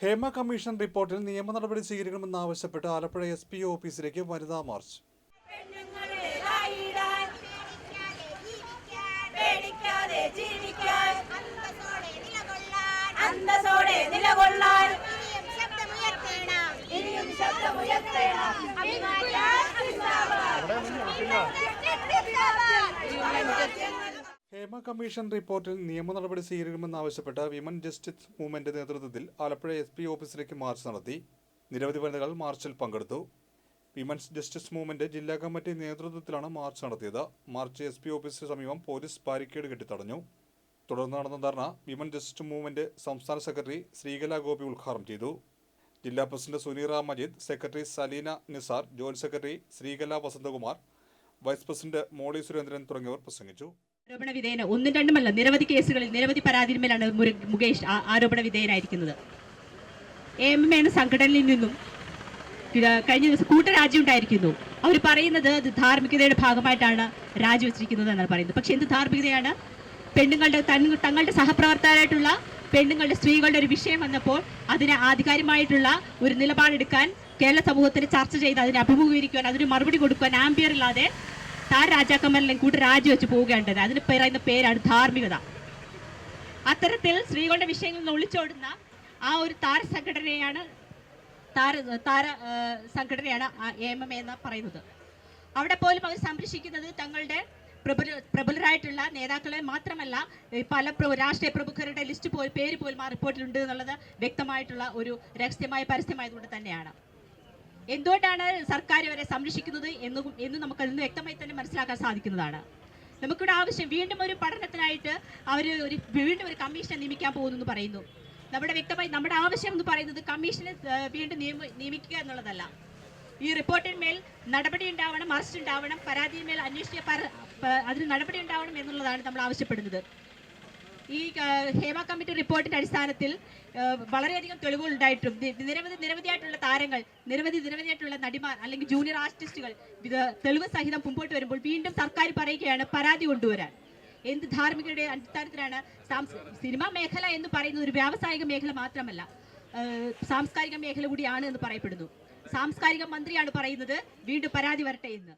Hema commission റിപ്പോർട്ടിൽ നിയമ നടപടി സ്വീകരിക്കണമെന്നാവശ്യപ്പെട്ട് ആലപ്പുഴ എസ് പി ഓഫീസിലേക്ക് വനിതാ മാർച്ച്. ഹേമ കമ്മീഷൻ റിപ്പോർട്ടിൽ നിയമ നടപടി സ്വീകരിക്കണമെന്നാവശ്യപ്പെട്ട് വിമൻ ജസ്റ്റിസ് മൂവ്മെന്റ് നേതൃത്വത്തിൽ ആലപ്പുഴ എസ് പി ഓഫീസിലേക്ക് മാർച്ച് നടത്തി. നിരവധി വനിതകൾ മാർച്ചിൽ പങ്കെടുത്തു. വിമൻസ് ജസ്റ്റിസ് മൂവ്മെന്റ് ജില്ലാ കമ്മിറ്റി നേതൃത്വത്തിലാണ് മാർച്ച് നടത്തിയത്. മാർച്ച് എസ് പി ഓഫീസിന് സമീപം പോലീസ് ബാരിക്കേഡ് കെട്ടിത്തടഞ്ഞു. തുടർന്ന് നടന്ന ധർണ വിമൻ ജസ്റ്റിസ് മൂവ്മെന്റ് സംസ്ഥാന സെക്രട്ടറി ശ്രീകല ഗോപി ഉദ്ഘാടനം ചെയ്തു. ജില്ലാ president Suneera Majeed secretary Saleena Nisar joint secretary Sreekala Vasanthakumar vice president Molly Surendran തുടങ്ങിയവർ പ്രസംഗിച്ചു. ആരോപണ വിധേയന് ഒന്നും രണ്ടുമല്ല നിരവധി കേസുകളിൽ നിരവധി പരാതിന്മേലാണ് മുകേഷ് ആരോപണ വിധേയനായിരിക്കുന്നത്. എ എം എന്ന സംഘടനയിൽ നിന്നും കഴിഞ്ഞ ദിവസം കൂട്ടരാജ്യം ഉണ്ടായിരിക്കുന്നു. അവർ പറയുന്നത് അത് ധാർമ്മികതയുടെ ഭാഗമായിട്ടാണ് രാജിവെച്ചിരിക്കുന്നത് എന്നാണ് പറയുന്നത്. പക്ഷെ എന്ത് ധാർമ്മികതയാണ്? പെണ്ണുങ്ങളുടെ തങ്ങളുടെ സഹപ്രവർത്തകരായിട്ടുള്ള പെണ്ണുങ്ങളുടെ സ്ത്രീകളുടെ ഒരു വിഷയം വന്നപ്പോൾ അതിന് ആധികാരികമായിട്ടുള്ള ഒരു നിലപാടെടുക്കാൻ കേരള സമൂഹത്തിന് ചർച്ച ചെയ്ത് അതിനെ അഭിമുഖീകരിക്കുവാൻ അതിന് മറുപടി കൊടുക്കുവാൻ ആംബിയർ ഇല്ലാതെ താൻ രാജാക്കന്മാരെല്ലാം കൂട്ടി രാജിവെച്ച് പോകേണ്ടത് അതിന് പറയുന്ന പേരാണ് ധാർമ്മികത. അത്തരത്തിൽ സ്ത്രീകളുടെ വിഷയങ്ങളിൽ നിന്ന് ഒളിച്ചോടുന്ന ആ ഒരു താര സംഘടനയാണ് താര താര സംഘടനയാണ് എ എം എന്ന് പറയുന്നത്. അവിടെ പോലും അവർ സംരക്ഷിക്കുന്നത് തങ്ങളുടെ പ്രബല പ്രബലരായിട്ടുള്ള നേതാക്കളെ മാത്രമല്ല പല രാഷ്ട്രീയ പ്രമുഖരുടെ ലിസ്റ്റ് പോയി പേര് പോലും ആ റിപ്പോർട്ടിലുണ്ട് എന്നുള്ളത് വ്യക്തമായിട്ടുള്ള ഒരു രഹസ്യമായ പരസ്യമായതുകൊണ്ട് തന്നെയാണ്. എന്തുകൊണ്ടാണ് സർക്കാർ ഇവരെ സംരക്ഷിക്കുന്നത് എന്ന് എന്ന് നമുക്ക് അതിൽ നിന്ന് വ്യക്തമായി തന്നെ മനസ്സിലാക്കാൻ സാധിക്കുന്നതാണ്. നമുക്കിവിടെ ആവശ്യം വീണ്ടും ഒരു പഠനത്തിനായിട്ട് അവർ ഒരു വീണ്ടും ഒരു കമ്മീഷനെ നിയമിക്കാൻ പോകുന്നു എന്ന് പറയുന്നു. നമ്മുടെ വ്യക്തമായി നമ്മുടെ ആവശ്യം എന്ന് പറയുന്നത് കമ്മീഷനെ വീണ്ടും നിയമ നിയമിക്കുക എന്നുള്ളതല്ല. ഈ റിപ്പോർട്ടിന്മേൽ നടപടി ഉണ്ടാവണം അറസ്റ്റ് ഉണ്ടാവണം പരാതിയിന്മേൽ അന്വേഷിച്ച അതിന് നടപടി ഉണ്ടാവണം എന്നുള്ളതാണ് നമ്മൾ ആവശ്യപ്പെടുന്നത്. ഈ ഹേമ കമ്മിറ്റി റിപ്പോർട്ടിന്റെ അടിസ്ഥാനത്തിൽ വളരെയധികം തെളിവുകൾ ഉണ്ടായിട്ടും നിരവധി നിരവധിയായിട്ടുള്ള താരങ്ങൾ നിരവധി നിരവധിയായിട്ടുള്ള നടിമാർ അല്ലെങ്കിൽ ജൂനിയർ ആർട്ടിസ്റ്റുകൾ ഇത് തെളിവ് സഹിതം മുമ്പോട്ട് വരുമ്പോൾ വീണ്ടും സർക്കാർ പറയുകയാണ് പരാതി കൊണ്ടുവരാൻ. എന്ത് ധാർമ്മികരുടെ അടിസ്ഥാനത്തിലാണ് സിനിമാ മേഖല എന്ന് പറയുന്നത് ഒരു വ്യാവസായിക മേഖല മാത്രമല്ല. സാംസ്കാരിക മേഖല കൂടിയാണ് എന്ന് പറയപ്പെടുന്നു. സാംസ്കാരിക മന്ത്രിയാണ് പറയുന്നത് വീണ്ടും പരാതി വരട്ടെ എന്ന്.